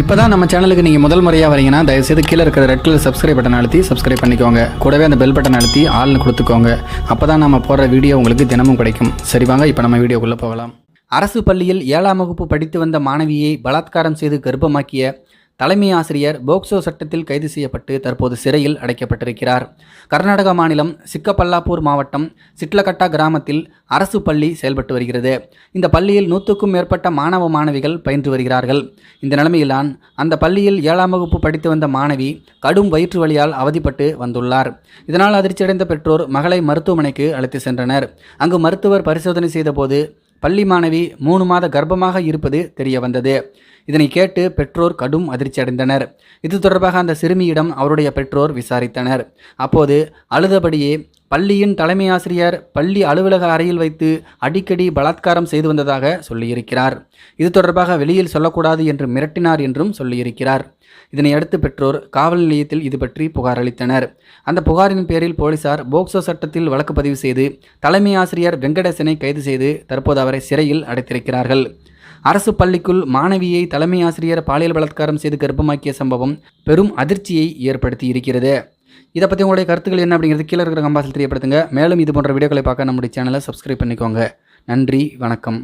இப்போ தான் நம்ம சேனலுக்கு நீங்கள் முதல் முறையாக வரீங்கன்னா தயவுசெய்து கீழே இருக்கிற ரெட் கலர் சப்ஸ்கிரைப் பட்டன் அழுத்தி சப்ஸ்கிரைப் பண்ணிக்கோங்க. கூடவே அந்த பெல் பட்டன் அழுத்தி ஆள்னு கொடுத்துக்கோங்க. அப்போ தான் நம்ம போடுற வீடியோ உங்களுக்கு தினமும் கிடைக்கும். சரி வாங்க இப்போ நம்ம வீடியோக்குள்ளே போகலாம். அரசு பள்ளியில் ஏழாம் வகுப்பு படித்து வந்த மாணவியை பலாத்காரம் செய்து கர்ப்பமாக்கிய தலைமை ஆசிரியர் போக்சோ சட்டத்தில் கைது செய்யப்பட்டு தற்போது சிறையில் அடைக்கப்பட்டிருக்கிறார். கர்நாடக மாநிலம் சிக்கப்பல்லாப்பூர் மாவட்டம் சிட்லகட்டா கிராமத்தில் அரசு பள்ளி செயல்பட்டு வருகிறது. இந்த பள்ளியில் நூற்றுக்கும் மேற்பட்ட மாணவ மாணவிகள் பயின்று வருகிறார்கள். இந்த நிலைமையில்தான் அந்த பள்ளியில் ஏழாம் வகுப்பு படித்து வந்த மாணவி கடும் வயிற்று வலியால் அவதிப்பட்டு வந்துள்ளார். இதனால் அதிர்ச்சியடைந்த பெற்றோர் மகளை மருத்துவமனைக்கு அழைத்து சென்றனர். அங்கு மருத்துவர் பரிசோதனை செய்தபோது பள்ளி மாணவி மூணு மாத கர்ப்பமாக இருப்பது தெரிய வந்தது இதனை கேட்டு பெற்றோர் கடும் அதிர்ச்சி அடைந்தனர். இது தொடர்பாக அந்த சிறுமியிடம் அவருடைய பெற்றோர் விசாரித்தனர். அப்போது அழுதபடியே பள்ளியின் தலைமை ஆசிரியர் பள்ளி அலுவலக அறையில் வைத்து அடிக்கடி பலாத்காரம் செய்து வந்ததாக சொல்லியிருக்கிறார். இது தொடர்பாக வெளியில் சொல்லக்கூடாது என்று மிரட்டினார் என்றும் சொல்லியிருக்கிறார். இதனை அடுத்து பெற்றோர் காவல் நிலையத்தில் இது பற்றி புகார் அளித்தனர். அந்த புகாரின் பேரில் போலீசார் போக்சோ சட்டத்தில் வழக்கு பதிவு செய்து தலைமை ஆசிரியர் வெங்கடேசனை கைது செய்து தற்போது அவரை சிறையில் அடைத்திருக்கிறார்கள். அரசு பள்ளிக்குள் மாணவியை தலைமை ஆசிரியர் பாலியல் பலாத்காரம் செய்து கர்ப்பமாக்கிய சம்பவம் பெரும் அதிர்ச்சியை ஏற்படுத்தி இருக்கிறது. இதை பற்றி உங்களுடைய கருத்துக்கள் என்ன அப்படிங்கிறது கீழே இருக்கிற கம்பாசில் தெரியப்படுத்துங்க. மேலும் இது போன்ற வீடியோக்களை பார்க்க நம்முடைய சேனலை சப்ஸ்கிரைப் பண்ணிக்கோங்க. நன்றி வணக்கம்.